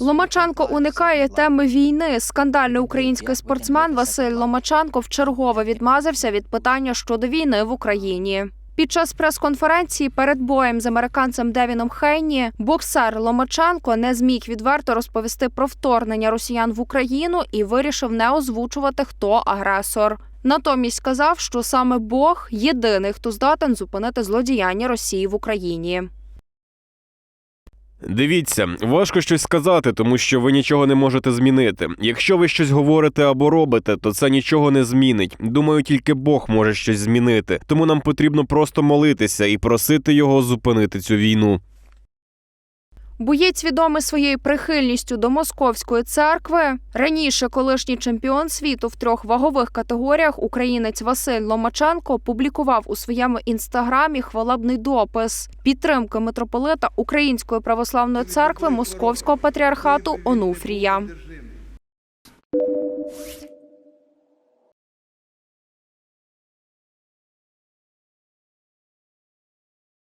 Ломаченко уникає теми війни. Скандальний український спортсмен Василь Ломаченко вчергове відмазався від питання щодо війни в Україні. Під час прес-конференції перед боєм з американцем Девіном Хейні боксер Ломаченко не зміг відверто розповісти про вторгнення росіян в Україну і вирішив не озвучувати, хто агресор. Натомість сказав, що саме Бог єдиний, хто здатен зупинити злодіяння Росії в Україні. Дивіться, важко щось сказати, тому що ви нічого не можете змінити. Якщо ви щось говорите або робите, то це нічого не змінить. Думаю, тільки Бог може щось змінити. Тому нам потрібно просто молитися і просити його зупинити цю війну. Боєць відомий своєю прихильністю до московської церкви. Раніше колишній чемпіон світу в трьох вагових категоріях українець Василь Ломаченко публікував у своєму інстаграмі хвалебний допис підтримки митрополита Української православної церкви Московського патріархату Онуфрія.